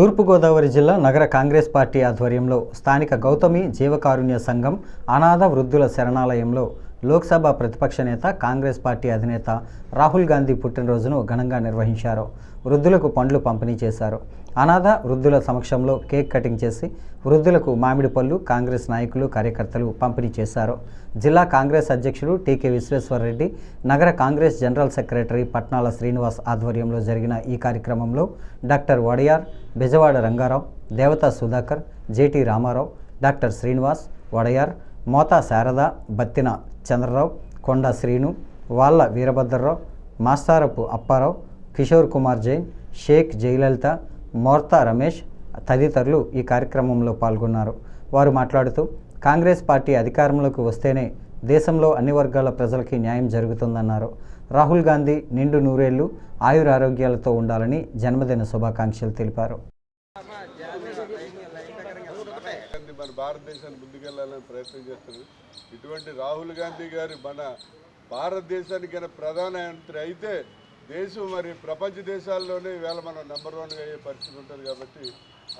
తూర్పుగోదావరి జిల్లా నగర కాంగ్రెస్ పార్టీ ఆధ్వర్యంలో స్థానిక గౌతమి జీవకారుణ్య సంఘం అనాథ వృద్ధుల శరణాలయంలో లోక్సభ ప్రతిపక్ష నేత కాంగ్రెస్ పార్టీ అధినేత రాహుల్ గాంధీ పుట్టినరోజును ఘనంగా నిర్వహించారు. వృద్ధులకు పండ్లు పంపిణీ చేశారు. అనాథ వృద్ధుల సమక్షంలో కేక్ కటింగ్ చేసి వృద్ధులకు మామిడి పళ్ళు కాంగ్రెస్ నాయకులు కార్యకర్తలు పంపిణీ చేశారు. జిల్లా కాంగ్రెస్ అధ్యక్షుడు టీకే విశ్వేశ్వరరెడ్డి నగర కాంగ్రెస్ జనరల్ సెక్రటరీ పట్నాల శ్రీనివాస్ ఆధ్వర్యంలో జరిగిన ఈ కార్యక్రమంలో doctor Vadiyar Bezawada Rangarao Devata Sudhakar JT Ramarao doctor Srinivas Vadayar Mota Sarada Battina Chandrarao Konda Srinu వాళ్ళ వీరభద్రరావు మాస్తారపు అప్పారావు కిషోర్ కుమార్ జైన్ షేక్ జయలలిత మోర్తా రమేష్ తదితరులు ఈ కార్యక్రమంలో పాల్గొన్నారు. వారు మాట్లాడుతూ కాంగ్రెస్ పార్టీ అధికారంలోకి వస్తేనే దేశంలో అన్ని వర్గాల ప్రజలకి న్యాయం జరుగుతుందన్నారు. రాహుల్ గాంధీ నిండు నూరేళ్ళు ఆయురారోగ్యాలతో ఉండాలని జన్మదిన శుభాకాంక్షలు తెలిపారు. మన భారతదేశాన్ని ముందుకెళ్ళాలని ప్రయత్నం చేస్తుంది. ఇటువంటి రాహుల్ గాంధీ గారి మన భారతదేశానికి గల ప్రధానమంత్రి అయితే దేశం మరి ప్రపంచ దేశాల్లోనే ఈవేళ మనం నెంబర్ వన్గా అయ్యే పరిస్థితి ఉంటుంది కాబట్టి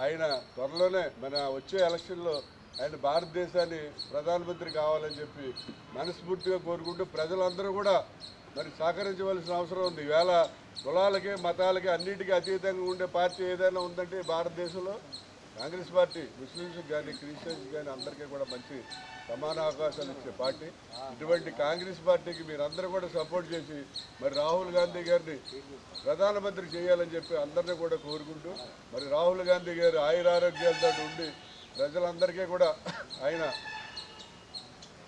ఆయన త్వరలోనే మన వచ్చే ఎలక్షన్లో ఆయన భారతదేశాన్ని ప్రధానమంత్రి కావాలని చెప్పి మనస్ఫూర్తిగా కోరుకుంటూ ప్రజలందరూ కూడా మరి సహకరించవలసిన అవసరం ఉంది. వేళ కులాలకి మతాలకి అన్నిటికీ అతీతంగా ఉండే పార్టీ ఏదైనా ఉందంటే భారతదేశంలో కాంగ్రెస్ పార్టీ ముస్లిమ్స్ కానీ క్రిస్టియన్స్ కానీ అందరికీ కూడా మంచి సమాన అవకాశాలు ఇచ్చే పార్టీ. ఇటువంటి కాంగ్రెస్ పార్టీకి మీరందరూ కూడా సపోర్ట్ చేసి మరి రాహుల్ గాంధీ గారిని ప్రధానమంత్రి చేయాలని చెప్పి అందరినీ కూడా కోరుకుంటూ మరి రాహుల్ గాంధీ గారు ఆయురారోగ్యాలతో ఉండి ప్రజలందరికీ కూడా ఆయన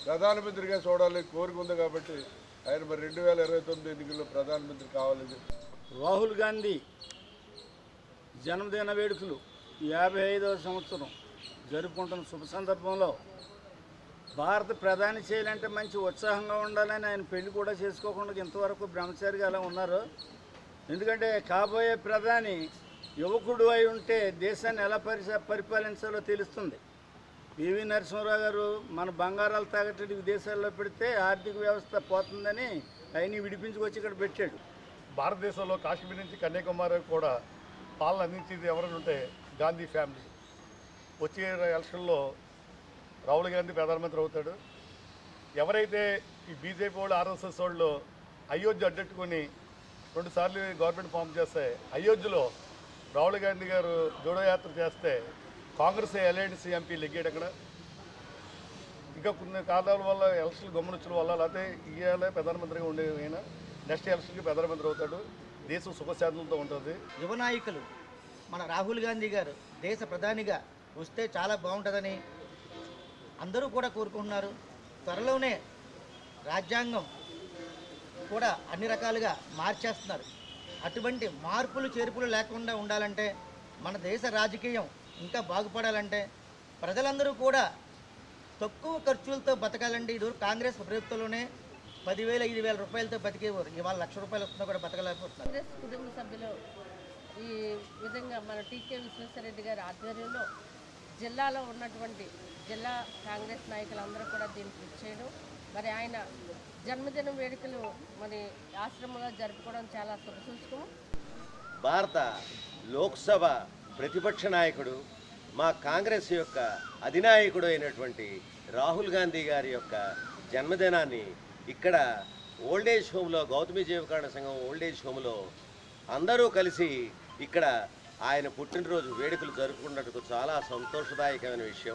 ప్రధానమంత్రిగా చూడాలని కోరుకుంది కాబట్టి ఆయన మరి రెండు వేల ఇరవై తొమ్మిది ఎన్నికల్లో ప్రధానమంత్రి కావాలని రాహుల్ గాంధీ జన్మదిన వేడుకలు యాభై ఐదవ సంవత్సరం జరుపుకుంటున్న శుభ సందర్భంలో భారత ప్రధాని చేయాలంటే మంచి ఉత్సాహంగా ఉండాలని ఆయన పెళ్ళి కూడా చేసుకోకుండా ఇంతవరకు బ్రహ్మచారిగా అలా ఉన్నారు. ఎందుకంటే కాబోయే ప్రధాని యువకుడు అయి ఉంటే దేశాన్ని ఎలా పరిస పరిపాలించాలో తెలుస్తుంది. పివి నరసింహరావు గారు మన బంగారాలు తాగట్టు విదేశాల్లో పెడితే ఆర్థిక వ్యవస్థ పోతుందని ఆయన విడిపించుకొచ్చి ఇక్కడ పెట్టాడు. భారతదేశంలో కాశ్మీర్ నుంచి కన్యాకుమారి కూడా పాలన అందించేది ఎవరైనా ఉంటే గాంధీ ఫ్యామిలీ. వచ్చే ఎలక్షన్లో రాహుల్ గాంధీ ప్రధానమంత్రి అవుతాడు. ఎవరైతే ఈ బీజేపీ వాళ్ళు ఆర్ఎస్ఎస్ వాళ్ళు అయోధ్య అడ్డెట్టుకొని రెండుసార్లు గవర్నమెంట్ ఫామ్ చేస్తే అయోధ్యలో రాహుల్ గాంధీ గారు జోడో యాత్ర చేస్తే కాంగ్రెస్ ఎల్ఐడిసి ఎంపీ లెగ్గాడు అక్కడ. ఇంకా కొన్ని కారణాల వల్ల ఎలక్షన్ గమనించడం వల్ల లేకపోతే ఇవాళ ప్రధానమంత్రిగా ఉండే ఆయన నెక్స్ట్ ఎలక్షన్కి ప్రధానమంత్రి అవుతాడు. దేశం సుఖశాంతులతో ఉంటుంది. యువ నాయకులు మన రాహుల్ గాంధీ గారు దేశ ప్రధానిగా వస్తే చాలా బాగుంటుందని అందరూ కూడా కోరుకుంటున్నారు. త్వరలోనే రాజ్యాంగం కూడా అన్ని రకాలుగా మార్చేస్తున్నారు. అటువంటి మార్పులు చేర్పులు లేకుండా ఉండాలంటే మన దేశ రాజకీయం ఇంకా బాగుపడాలంటే ప్రజలందరూ కూడా తక్కువ ఖర్చులతో బతకాలంటే ఇదివరకు కాంగ్రెస్ ప్రభుత్వంలోనే పదివేల ఐదు వేల రూపాయలతో బతికేవారు. ఇవాళ లక్ష రూపాయలు వస్తున్నా కూడా బతకలేకపోతున్నారు. కాంగ్రెస్ కుటుంబ సభ్యులు ఈ విధంగా మన టీకే విశ్వేశ్వరరెడ్డి గారి ఆధ్వర్యంలో జిల్లాలో ఉన్నటువంటి జిల్లా కాంగ్రెస్ నాయకులందరూ కూడా దీనికి కృషి చేయడం మరి ఆయన జన్మదిన వేడుకలు మరి ఆశ్రమంలో జరుపుకోవడం చాలా శుభసూచకం భారత లోక్సభ ప్రతిపక్ష నాయకుడు మా కాంగ్రెస్ యొక్క అధినాయకుడు అయినటువంటి రాహుల్ గాంధీ గారి యొక్క జన్మదినాన్ని ఇక్కడ ఓల్డేజ్ హోమ్లో గౌతమి జీవకరణ సంఘం ఓల్డేజ్ హోమ్లో అందరూ కలిసి ఇక్కడ ఆయన పుట్టినరోజు వేడుకలు జరుపుకున్నట్టుకు చాలా సంతోషదాయకమైన విషయం.